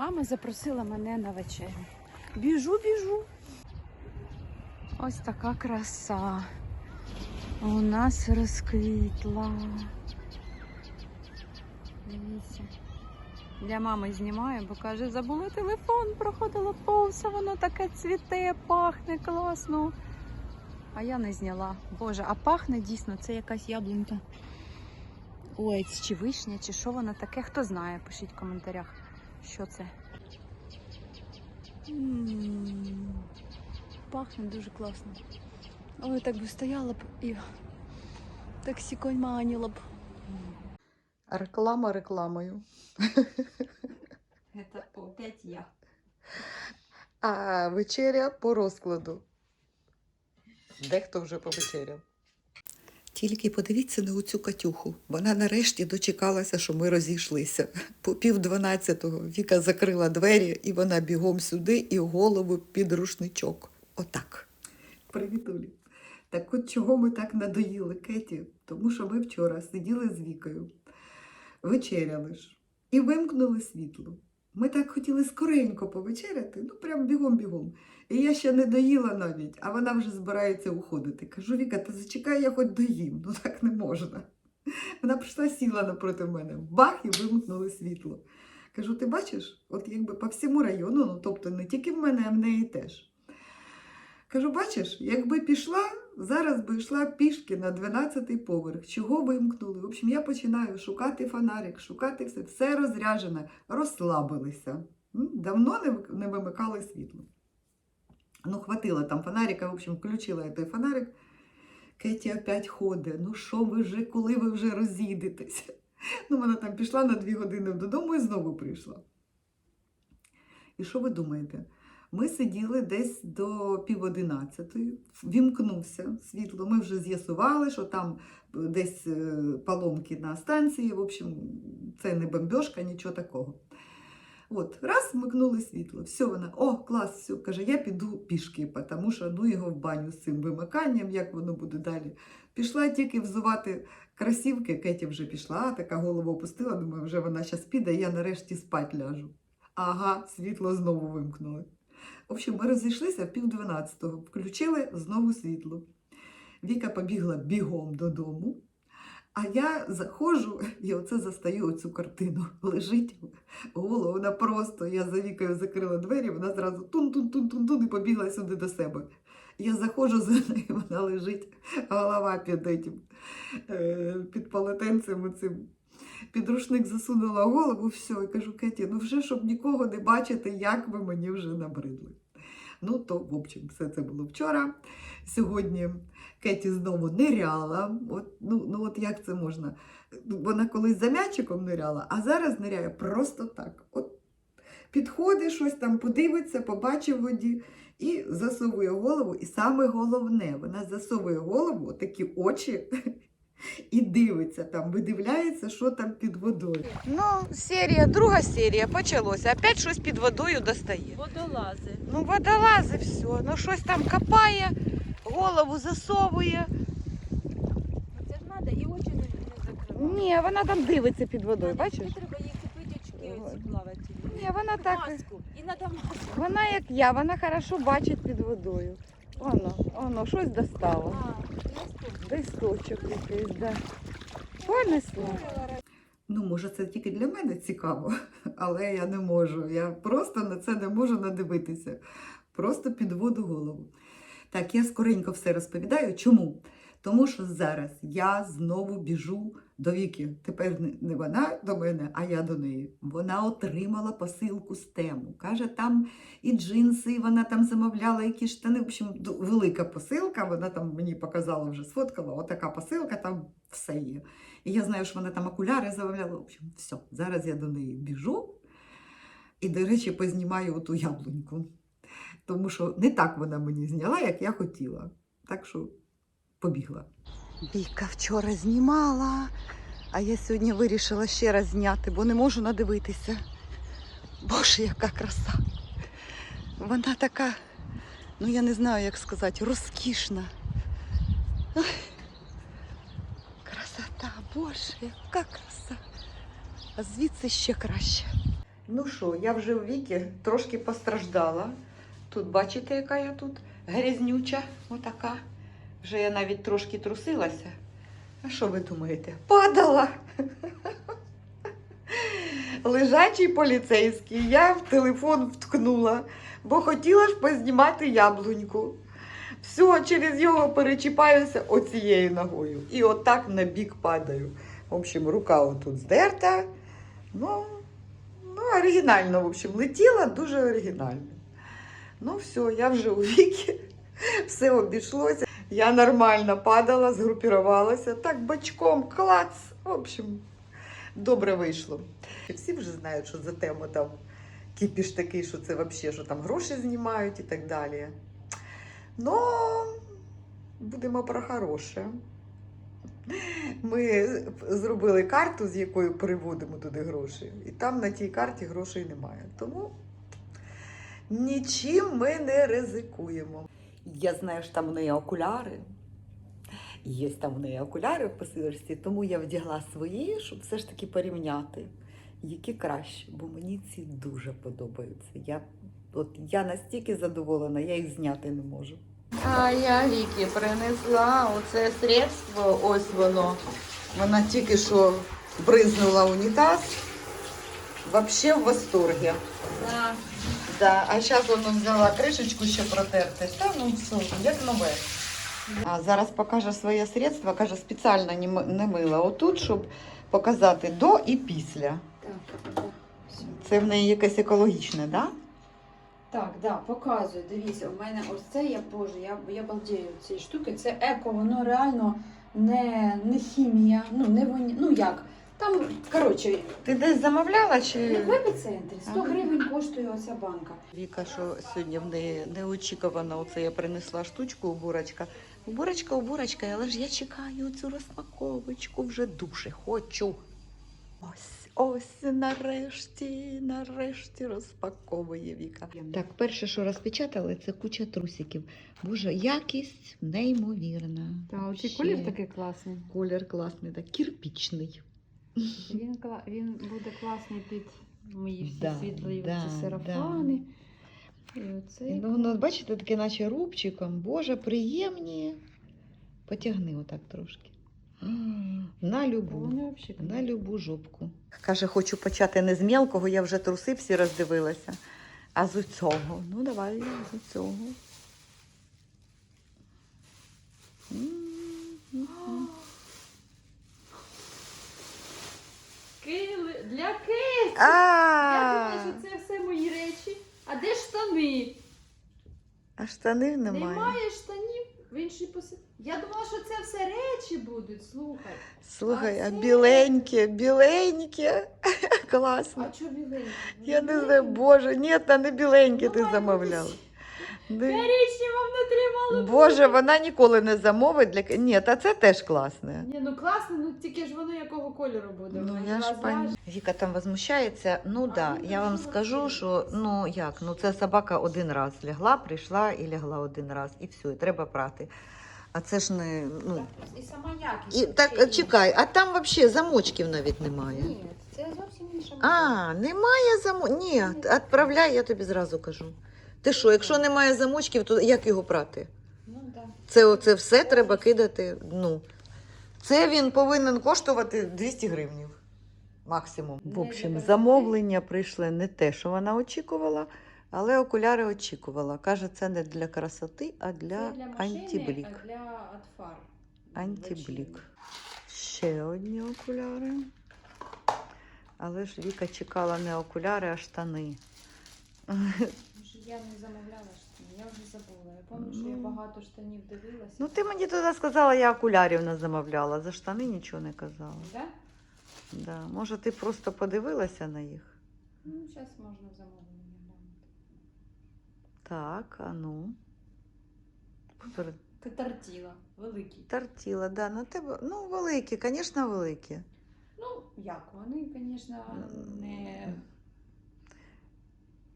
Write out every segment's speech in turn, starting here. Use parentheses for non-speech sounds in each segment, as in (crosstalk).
Мама запросила мене на вечерю. Біжу, біжу. Ось така краса. У нас розквітла. Дивіться. Для мами знімаю, бо каже, забула телефон, проходила повз, воно таке цвіте, пахне класно. А я не зняла. Боже, а пахне дійсно, це якась яблунька. Ой, чи вишня, чи що воно таке, хто знає, пишіть в коментарях, що це. М, Пахне дуже класно. Ой, так би стояла б і так сіконь маніла б. Реклама рекламою. Це опять я. А вечеря по розкладу. Дехто вже повечеряв. Тільки подивіться на оцю Катюху. Вона нарешті дочекалася, що ми розійшлися. По пів дванадцятого Віка закрила двері, і вона бігом сюди і голову під рушничок. Отак. Привіт, Олі. Так от чого ми так надоїли Кеті? Тому що ми вчора сиділи з Вікою, вечеряли ж і вимкнули світло. Ми так хотіли скоренько повечеряти, ну прям бігом-бігом. І я ще не доїла навіть, а вона вже збирається уходити. Кажу, Віка, та зачекай, я хоч доїм, ну так не можна. Вона прийшла, сіла напроти мене, бах, і вимкнули світло. Кажу, ти бачиш, от якби по всьому району, ну тобто не тільки в мене, а в неї теж. Кажу, бачиш, якби пішла, зараз би йшла пішки на 12-й поверх. Чого вимкнули? В общем, я починаю шукати фонарик, шукати все, все розряджене, розслабилися. Давно не, не вимикали світло. Ну, хватило там фонарика, в общем, включила я той фонарик. Кеті опять ходить. Ну що ви вже, коли ви вже розійдетеся? (laughs) Ну, вона там пішла на дві години додому і знову прийшла. І що ви думаєте? Ми сиділи десь до пів одинадцятої, вімкнувся світло. Ми вже з'ясували, що там десь е, поломки на станції. В общем, це не бомбьошка, нічого такого. От, раз вмикнули світло, все вона, о, клас, все, каже, я піду пішки, тому що ну його в баню з цим вимиканням, як воно буде далі. Пішла тільки взувати красівки, Кеті вже пішла, така голову опустила, думаю, вже вона зараз піде, я нарешті спать ляжу. Ага, світло знову вимкнули. В общем, ми розійшлися в пів дванадцятого, включили знову світло. Віка побігла бігом додому, а я заходжу (laughs) і оце застаю оцю картину. (laughs) Лежить голову, вона просто, я за Вікою закрила двері, вона зразу тун-тун-тун-тун-тун і побігла сюди до себе. Я заходжу за (laughs) нею, вона лежить, голова під е, під полотенцем оцим. Під рушник засунула голову, все, і кажу, Кеті, ну вже щоб нікого не бачити, як ви мені вже набридли. Ну, то, в общем, все це було вчора. Сьогодні Кеті знову ниряла. От, ну, ну, от як це можна? Вона колись за м'ячиком ниряла, а зараз ниряє просто так. От підходить щось там, подивиться, побачив в воді і засовує голову. І саме головне, вона засовує голову, такі очі, і дивиться там, видивляється, що там під водою. Ну, серія, друга серія почалося. Опять щось під водою достає. Водолази. Ну, водолази все. Ну, щось там копає, голову засовує. Це ж треба і очі не, закривати. Ні, вона там дивиться під водою, бачиш? Треба їй купити очки оці плавательні. Ні, вона так. Маску. І надо маску. Вона як я, вона хорошо бачить під водою. Воно, воно, щось достало. А, Листочок якийсь, да. Понесла. Ну, може, це тільки для мене цікаво, але я не можу. Я просто на це не можу надивитися. Просто підводу голову. Так, я скоренько все розповідаю. Чому? Тому що зараз я знову біжу до Віки. Тепер не- вона до мене, а я до неї. Вона отримала посилку з тему. Каже, там і джинси, і вона там замовляла якісь штани. В общем, велика посилка. Вона там мені показала, вже сфоткала. Отака посилка, там все є. І я знаю, що вона там окуляри замовляла. В общем, все, зараз я до неї біжу. І, до речі, познімаю оту яблуньку. Тому що не так вона мені зняла, як я хотіла. Так що побігла. Віка вчора знімала, а я сьогодні вирішила ще раз зняти, бо не можу надивитися. Боже, яка краса. Вона така, ну я не знаю, як сказати, розкішна. Ой, Красота, Боже, яка краса. А звідси ще краще. Ну що, я вже у віки трошки постраждала. Тут бачите, яка я тут грязнюча, отака. Вже я навіть трошки трусилася. А що ви думаєте? Падала. Лежачий поліцейський, я в телефон вткнула, бо хотіла ж познімати яблуньку. Все, через його перечіпаюся оцією ногою. І отак на бік падаю. В общем, рука отут здерта. Ну, ну, оригінально, в общем, летіла дуже оригінально. Ну, все, я вже у віки, все обійшлося. Я нормально падала, згрупірувалася, так бочком, клац. В общем, добре вийшло. Всі вже знають, що за тему там кіпіш такий, що це взагалі, що там гроші знімають і так далі. Ну, будемо про хороше. Ми зробили карту, з якою переводимо туди гроші, і там на тій карті грошей немає. Тому нічим ми не ризикуємо. Я знаю, що там в неї окуляри. Є там в неї окуляри в посилочці, тому я вдягла свої, щоб все ж таки порівняти, які краще, бо мені ці дуже подобаються. Я, от, я настільки задоволена, я їх зняти не можу. А я Вікі принесла оце средство, ось воно. Вона тільки що бризнула унітаз. Вообще в восторгі. Да, а зараз воно взяла кришечку ще протерти. Та ну все, як нове. А зараз покаже своє средство, каже, спеціально не мила отут, щоб показати до і після. Так, Це в неї якесь екологічне, да? Так, да, показую. Дивіться, у мене ось це я боже, я, я балдею цієї штуки. Це еко, воно реально не, не хімія, ну не воні, ну як. Там, коротше, Ти десь замовляла чи? в епіцентрі 100 гривень коштує оця банка. Віка, що сьогодні в неї неочікувано оце я принесла штучку уборочка. Уборочка, уборочка, але ж я чекаю цю розпаковочку вже дуже хочу. Ось, ось нарешті, нарешті розпаковує Віка. Так, перше, що розпечатали, це куча трусиків. Боже, якість неймовірна. Та, оцей Вообще. колір такий класний. Колір класний, так, кірпічний. Він, кла- він буде класний під мої всі Да, світлі да, сарафани. І оцей. Ну, ну, бачите, таке наче рубчиком. Боже, приємні. Потягни отак трошки. (gasps) На любу. На любу жопку. Каже, хочу почати не з мелкого, я вже труси всі роздивилася. А з цього. Ну, давай з цього. Для киски. Я А, думала, що це все мої речі. А де штани? а штанів немає. Немає штанів в іншій посі. Я думала, що це все речі будуть. Слухай. Слухай, А а це- біленьке, біленьке. (laughs) Класно. А чого біленькі? Я не знаю, боже, ні, та не біленьке Ну, ти замовляла. Коричнево внутрі мало. Боже, вона ніколи не замовить для Ні, та це теж класне. Ні, ну класно, ну тільки ж воно якого кольору буде. Ну я ж пані. Віка там возмущається. Ну А, да, ну, я вам скажу, що ну як, ну це собака один раз лягла, прийшла і лягла один раз, і все, і треба прати. А це ж не ну І сама якість. і так чекай, а там взагалі замочків навіть немає. Ні, це зовсім інша А, немає замочків. Ні, відправляй, я тобі зразу кажу. Ти що, якщо немає замочків, то як його прати? Ну. Це оце все треба кидати. Ну, це він повинен коштувати 200 гривнів. Максимум. В общем, замовлення прийшли не те, що вона очікувала, але окуляри очікувала. Каже, це не для красоти, а для, для антиблік. а для фар. Антиблік. Ще одні окуляри. Але ж Віка чекала не окуляри, а штани. Я не замовляла штани, я вже забула. Я пам'ятаю, що я Ну. багато штанів дивилася. Ну, ти мені тоді сказала, я окулярів не замовляла. За штани нічого не казала. Да? Да. Може, ти просто подивилася на їх? Ну, зараз можна замовлення глянути. Так, а ну. Попер- Тартіла, великий. Тартіла, да, на тебе. Ну, великі, звісно, великі. Ну, як, вони, звісно, не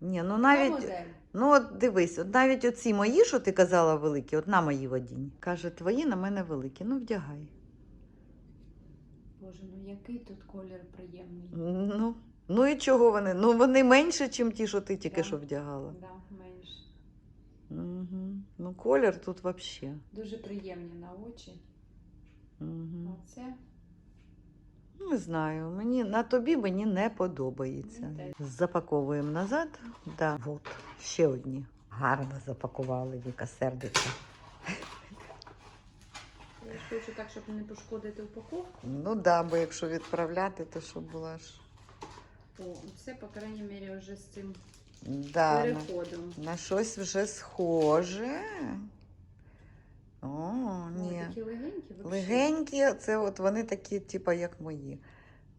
Ні, ну навіть. модель. Ну, от дивись, от навіть оці мої, що ти казала, великі, от на мої водінь. Каже, твої на мене великі. Ну, вдягай. Боже, ну який тут колір приємний. Ну, Ну і чого вони? Ну вони менше, ніж ті, що ти тільки Да. що вдягала. Да, менше. Угу. Ну, колір тут взагалі. Дуже приємні на очі. Угу. Оце Не знаю, мені на тобі мені не подобається. Запаковуємо назад. Да. От, ще одні. Гарно запакували, Віка сердиться. я ж хочу так, щоб не пошкодити упаковку. Ну да, бо якщо відправляти, то щоб була ж. О, це, по крайній мірі, вже з цим Да, на, переходом. на щось вже схоже. О, ні. Такі легенькі. Легенькі, це от вони такі, типу, як мої.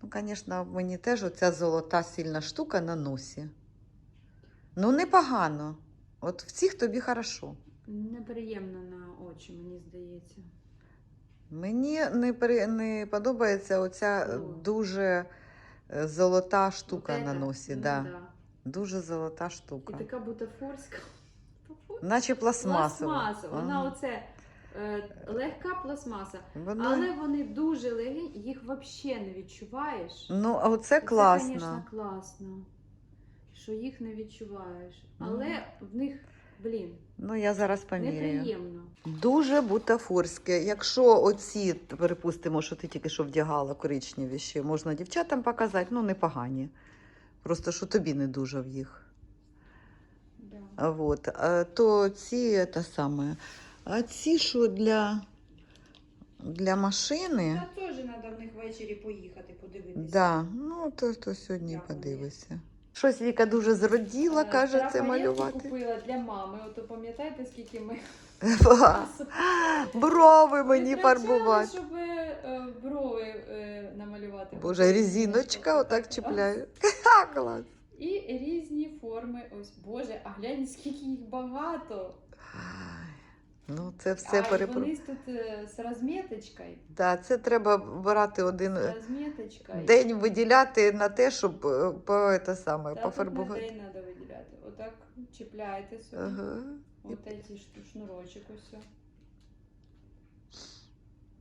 Ну, звісно, мені теж оця золота сильна штука на носі. Ну, непогано. От в цих тобі хорошо. Неприємно на очі, мені здається. Мені не, при- не подобається оця О. дуже е, золота штука От на носі. ну да. да. Дуже золота штука. І така бутафорська. (laughs) Наче пластмасова. Пластмаса. Вона Ага. оце е, легка пластмаса. Воно... Але вони дуже легені, їх взагалі не відчуваєш. Ну, а оце І класно. Це, звісно, класно, що їх не відчуваєш. Але в них, блін, Ну, я зараз поміряю. неприємно. Дуже бутафорське. Якщо оці, припустимо, що ти тільки що вдягала коричневі ще, можна дівчатам показати, ну непогані. Просто що тобі не дуже в їх. Да. А Вот. А то ці те саме. А ці, що для, для машини, Та теж треба в них ввечері поїхати, подивитися. да, ну то, то сьогодні Як подивися. Щось Віка дуже зраділа, Е, каже, це малювати. купила для мами. Ото пам'ятаєте, скільки ми (laughs) (laughs) Брови мені фарбувати. щоб е, брови е, намалювати. Боже, резиночка отак. (laughs) Ха, клас. І різні форми. Ось, Боже, а глянь, скільки їх багато. Ну, це все а перепро... вони тут е, з розміточкою. Да, це треба брати один е, день виділяти на те, щоб е, по, те саме, на пофарбувати. день треба виділяти. Отак чіпляєте собі. Ага. Ці шну- шнурочок ось.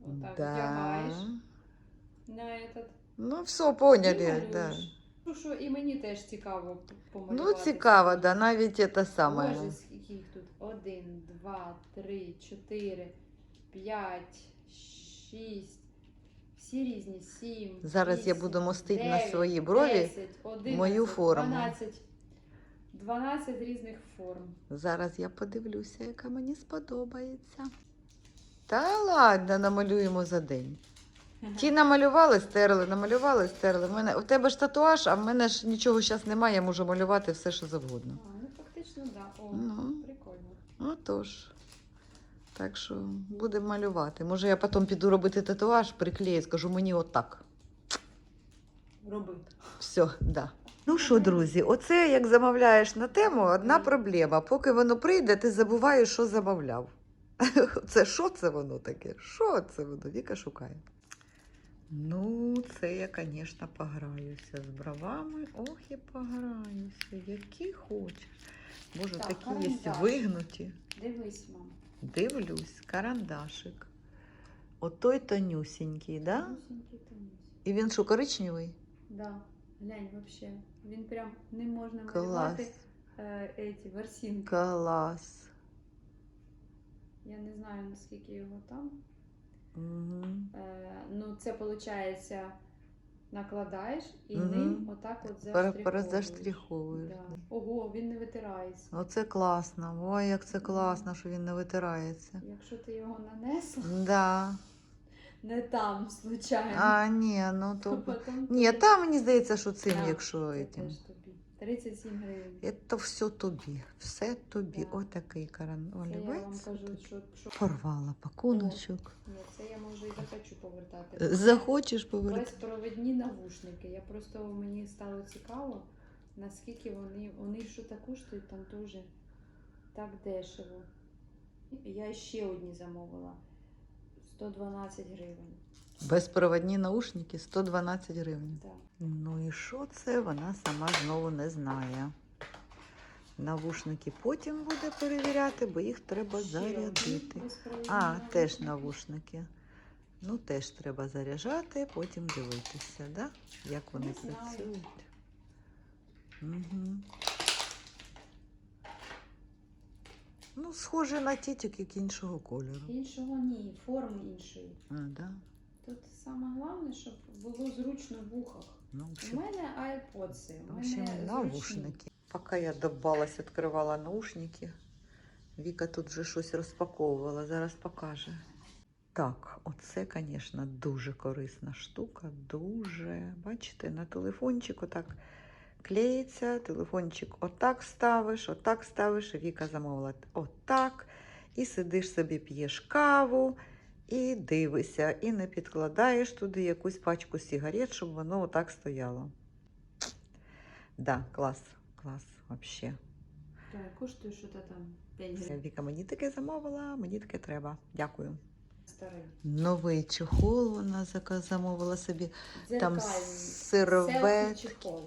Отак Да. вдягаєш на этот. Ну, все, поняли. Да. Ну що, і мені теж цікаво п- Ну, помалювати. цікаво, да, навіть це саме. Боже, скільки їх тут? Один, два, три, чотири, п'ять, шість. Всі різні, сім. Зараз я буду мостити на свої брові 10, 11, мою форму. 12, 12 різних форм. Зараз я подивлюся, яка мені сподобається. Та ладно, намалюємо за день. Ті намалювали, стерли, намалювали, стерли. В мене, у тебе ж татуаж, а в мене ж нічого зараз немає, я можу малювати все, що завгодно. А, ну фактично, так. Да. О, Ну. прикольно. Отож. Так що будемо малювати. Може, я потім піду робити татуаж, приклею, скажу мені отак. Роби. Все, да. Ну що, друзі, оце як замовляєш на тему, одна проблема. Поки воно прийде, ти забуваєш, що замовляв. (laughs) Це що це воно таке? Що це воно? Віка шукає. Ну, це я, звісно, пограюся з бровами. Ох, і пограюся. Які хочеш. Боже, Так, такі є вигнуті. Дивись, мам. Дивлюсь, карандашик. Отой тонюсінький, да? Тонюсенький, тонюсенький. І він що, коричневий? Да. Глянь, вообще. Він прям не можна малювати е, еті ворсинки. Клас. Я не знаю, наскільки його там. Угу. Е, ну, це виходить, накладаєш і Мгм. ним отак от заштриховуєш. перезаштриховуєш, Да. Ого, він не витирається. Оце класно. Ой, як це класно, що він не витирається. Якщо ти його нанесла, Да. (laughs) не там, случайно. А, ні, ну то. (laughs) Потім Ні, тобі- та мені здається, що цим, Да, якщо це этим. Теж тобі. 37 гривень. Це все тобі. Все тобі. Да. Отакий каран. Я вам кажу, що, що... Порвала пакуночок. Ні, це я можу і захочу повертати. Захочеш повернути. Безпровідні навушники. Я просто мені стало цікаво, наскільки вони, вони що так коштують там теж так дешево. Я ще одні замовила. 112 гривень. Безпроводні наушники 112 гривень. Так. Ну і що це? Вона сама знову не знає. Навушники потім буде перевіряти, бо їх треба зарядити. А, теж навушники. Ну, теж треба заряджати, потім дивитися, да? як вони працюють. Угу. Ну, схоже на ті, тільки іншого кольору. Іншого ні, форми іншої. А, да? Тут саме головне, щоб було зручно в вухах. Ну, У мене айподси, у мене зручні. наушники. Поки я добалась, відкривала наушники, Віка тут вже щось розпаковувала, зараз покаже. Так, оце, звісно, дуже корисна штука. Дуже. Бачите, на телефончик отак клеїться, телефончик отак ставиш, отак ставиш. Віка замовила отак. І сидиш собі, п'єш каву і дивишся, і не підкладаєш туди якусь пачку сигарет, щоб воно отак стояло. Да, клас, клас, вообще. Так, коштує що то там 5 гривень Віка мені таке замовила, мені таке треба. Дякую. старий. Новий чохол вона замовила собі. Там Дзеркальний. сервет. Селфі-чехол.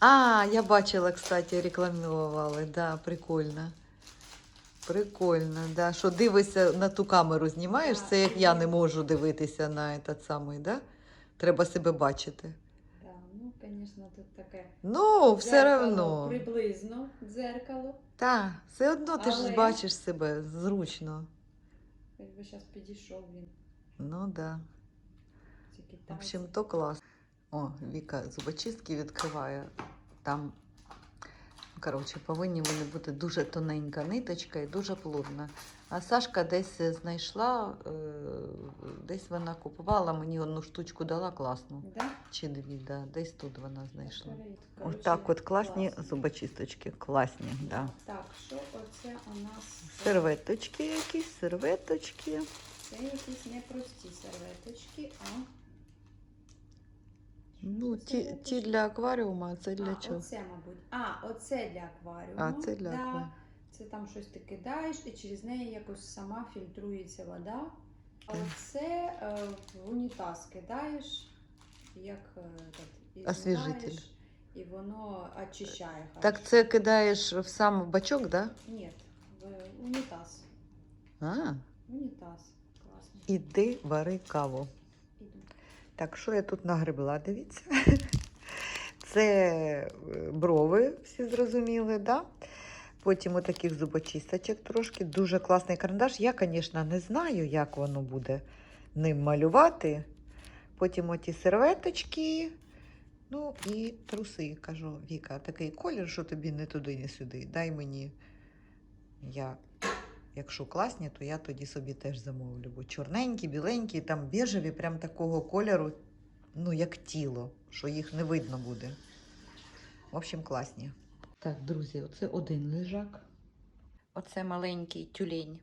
А, я бачила, кстати, рекламували. Да, прикольно. Прикольно, да. Що дивишся на ту камеру, знімаєш? Це як я не можу дивитися на этот самий, да? Треба себе бачити. Да, ну, звісно, тут таке. Ну, все дзеркало одно. Приблизно дзеркало. Так, все одно ти ж Але- бачиш себе зручно. Якби зараз підійшов він. Ну да. Ці В китайці. общем, то клас. О, Віка зубочистки відкриває. Там, коротше, повинні вони бути дуже тоненька ниточка і дуже плотна. А Сашка десь знайшла, е, десь вона купувала, мені одну штучку дала класну. Да? Чи дві, да, десь тут вона знайшла. Ось так от класні класно. зубочисточки. Класні, да. Так, що оце у нас? Серветочки якісь, серветочки. Це якісь непрості серветочки, а Ну, ті, ті для акваріуму, а це для а, чого? Оце, мабуть. А, оце для акваріуму. А, це для да. акваріуму. Це там щось ти кидаєш, і через неї якось сама фільтрується вода. А оце е, в унітаз кидаєш, як е, так, і Освіжитель. знімаєш, І воно очищає. Так це кидаєш в сам бачок, да? Ні, в унітаз. А, Унітаз. Класно. іди вари каву. Так, що я тут нагребла, дивіться. (laughs) Це е, брови, всі зрозуміли, да? Потім отаких зубочисточок трошки. Дуже класний карандаш. Я, звісно, не знаю, як воно буде ним малювати. Потім оті серветочки. Ну і труси, кажу, Віка, такий колір, що тобі не туди, не сюди. Дай мені. Я, якщо класні, то я тоді собі теж замовлю. Бо чорненькі, біленькі, там біжеві, прям такого кольору, ну, як тіло, що їх не видно буде. В общем, класні. Так, друзі, оце один лежак. Оце маленький тюлень.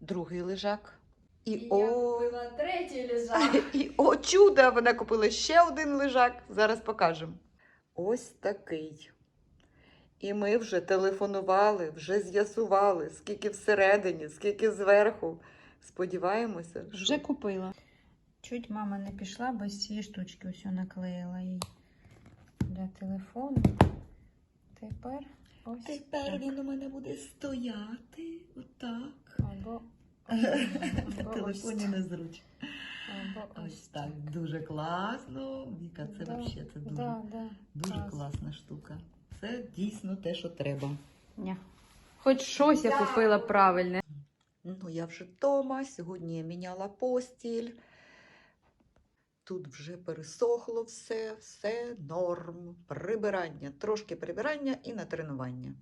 Другий лежак. І, І о, я купила третій лежак. (laughs) і о, чудо! Вона купила ще один лежак. Зараз покажемо. Ось такий. І ми вже телефонували, вже з'ясували, скільки всередині, скільки зверху. Сподіваємося, що Вже купила. Чуть мама не пішла, без цієї штучки ось наклеїла їй для телефону. Тепер ось тепер так. він у мене буде стояти отак. Або, На (laughs) ось телефоні так. незручно. Ось так, дуже класно. Віка, це Да, взагалі дуже, Да, да. дуже класна штука. Це дійсно те, що треба. Ня. Хоч щось я купила правильне. Ну, я вже вдома. Сьогодні я міняла постіль. Тут вже пересохло все, все норм. Прибирання, трошки прибирання і на тренування.